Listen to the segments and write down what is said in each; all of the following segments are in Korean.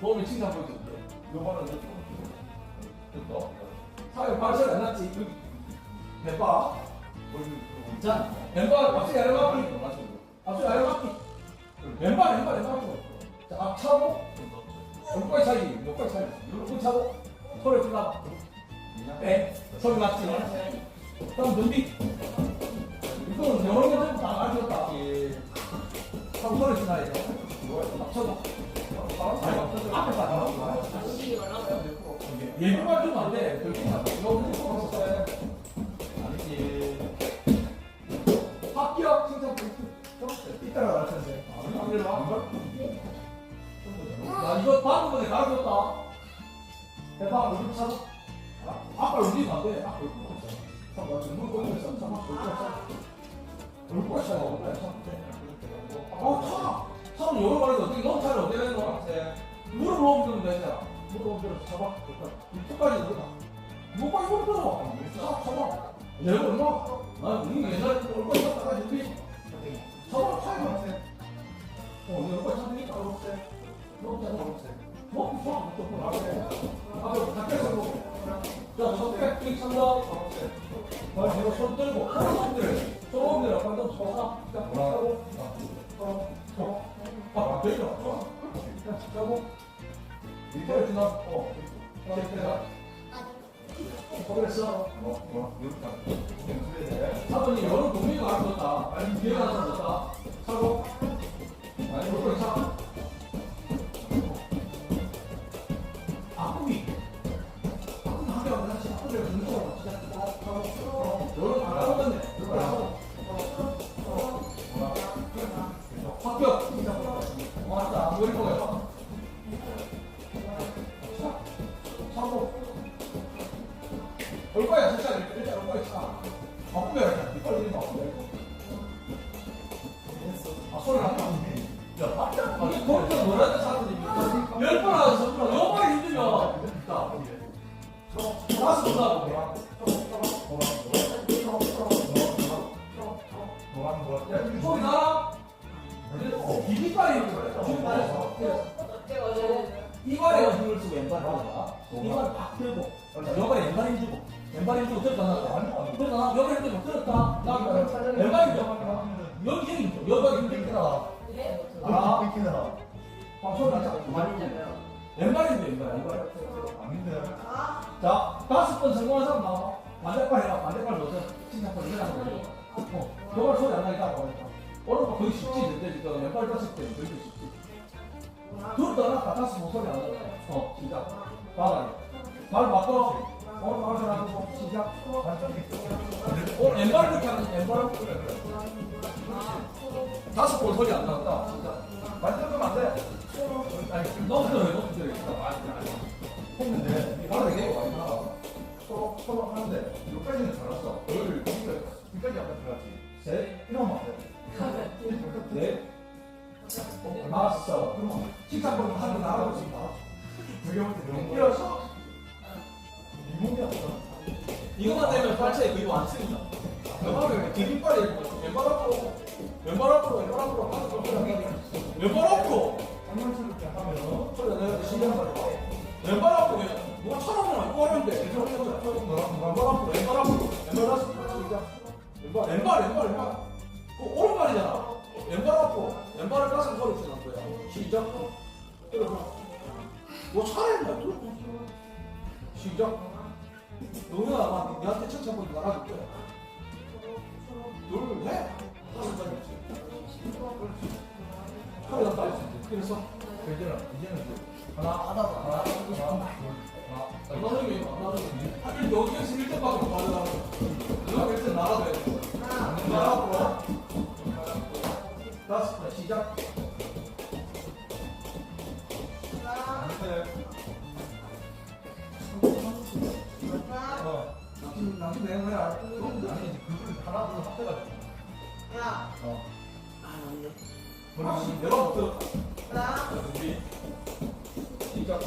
포인트 줄게. 요거는 조금 더. 사회 발설 안 났지? 여기 대파. 자, 왼발 앞서 야려맞기. 앞서 야려맞기. 왼발 왼발 왼발. 자, 앞 차고. 옆발 차기. 옆발 차기. 옆발 차고. 소리 불러. 빼. 소리 맞지? 그럼 눈빛. 이거는 영어는 다 알겠다. 하고 소리 지나야 돼. 맞춰도. 앞에 봐. 예비만 주면 안 돼. 결국 안 돼. 이거 무조건 없어요. 아니지. 합격 칭찬. 이따가 나왔는데. 나 이거 방금 전에 가르쳤다. 대박, 우리 참. 아까 움직이면 안 돼. 아까 안 돼. 잠깐만, 지금 물 끓이고 있어. 잠깐만. 물 끓여, 물 끓여. 어, 차! 차는 여러 마리 어떻게, 너 차를 되잖아. 잡아. 이쪽까지 넣어다. 뭐가 이거 들어? 차, 잡아. 내가 얼마? 나 우리 옛날에 얼마 있었다가 우리 잡아, 차이가 없어. 어, 내가 얼마 찾으니까 없어. 너무 잘 먹었어. 뭐, 뭐, 또 뭐, 아, 아, 밖에서 먹어. 자, 선택, 이 참가. 아, 제가 손 들고, 손 들어. 손 들어. 방금 쳐서, 자, 하고, 어, 어, 아, 되죠. 자, 하고, 이거 지나, 어, 됐다. 그랬어. 사모님, 여러 동료가 안 썼다. 아니, 기회가 안 썼다. 사고, 아니, 이거 차. 아프기. 아프기 하게 하고 다시 아프기를 근처로 진짜 하고, 여러 안 하고 건데. 이거 하고. 합격. 맞다. 머리 보여. 사고. 소리 난다. 야 맞다. 이게 거기서 뭐라는 사람들입니까? 열번 하고 서번 요번에 힘들면 번 하고. 야 소리 나라. 비비빨이 이발에 힘을 쓰고 왼발 하다가 이발 팍 들고 여발에 왼발 힘주고 왼발 힘주고 들었다 나 들었다 나 여발 힘주고 들었다 나 왼발 힘주고 여기 힘 여발 힘들더라 아 뺏기나. 방송 나자 왼발 힘주 왼발 왼발 아닌데. 자 다섯 번 성공한 사람 나와 반대발 해라 반대발 넣어서 신장판 일어나는 거죠 어 여발 소리 안 나니까 오른발 거의 쉽지 근데 지금 왼발 다섯 때 거의 쉽지 들었다 놨다 다시 못 소리 안 나요. 어, 시작. 바닥에. 발 바꿔. 어, 발 잘하고 시작. 어, 왼발 이렇게 하는 왼발. 다섯 번 소리 안. 시작. 만들면 안 돼. 아니, 들어요, 너무 들어요. 했는데. 바닥에 되게 많이 나. 서로 서로 하는데 여기까지는 잘했어. 둘, 여기까지 아까 들어갔지. 셋, 이러면 안 돼. 넷, 다섯. 그러면 식사권 하고 나가고 싶다. 되게 볼때 너무 일어서. 미국이 없어. 이거만 되면 발차에 그거 안 쓰니까. 왼발을 디딤발이 왼발 앞으로, 왼발 앞으로, 왼발 앞으로 거. 왼발 앞으로. 때 하면 소리가 내가 신경 받아. 왼발 앞으로 뭐 차라면 이거 하는데 왼발 앞으로 왼발 앞으로 왼발 앞으로. 왼발 왼발 왼발 왼발. 그 오른발이잖아. 왼발 앞으로 왼발을 가슴 소리 치는 거야. 시작. 뭐 차라리 시작. 너가 아마 니한테 천천 보지 나가줄 거야. 둘, 넷, 다섯 번 했지. 차라리 낫다 했지. 그래서 이제는 이제는 하나 하나 하나 하나 둘 하나 나중에 나중에 하긴 여기에서 1등밖에 가져가는 거야. 여기 1등 나가도 돼. 나가고 다섯 번 시작. 어. 남친 남친 내는 거야. 아니 그걸 하나 둘 합해가지고 어 다시 내려부터 준비. 시작.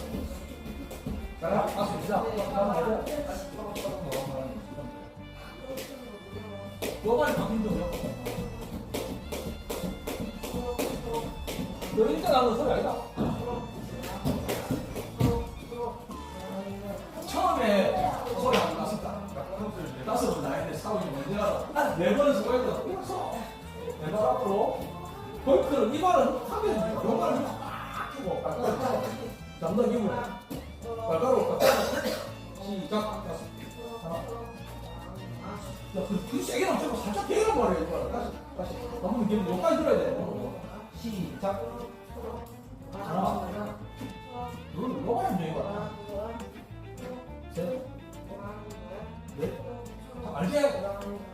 자, 다시 시작. 하나 하고. 요번에 바뀐 적이요? 너 일단 소리 아니다. 콘서트 다섯 번 나했는데 사원이 뭔지 알아? 난네번 수고했다. 그래서 내발 앞으로 골프는 이 발은 하면 요 발은 팍 끼고 발가락 끼고 잠깐 끼고 발가락 끼고 시작. 다섯 야그 세게 넘쳐고 살짝 대기란 말이야 이거 다시 다시. 한번 느낌 여기까지 들어야 돼 시작.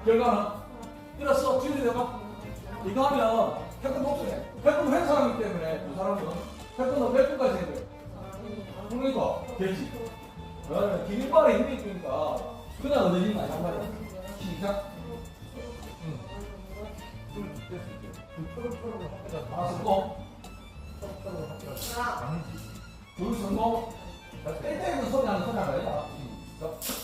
결과는? 일어서, 뒤로 내가. 이거 하면 태권 목소리. 태권 한 사람이기 때문에 두 사람은 태권도 몇 분까지 해야 돼? 그러니까, 되지. 왜냐면 기린발에 힘이 있으니까 그냥 얻어지는 거 아니야, 한 말이야. 시작. 응. 하나 성공. 둘 성공. 땡땡이는 소리 나는 소리 시작.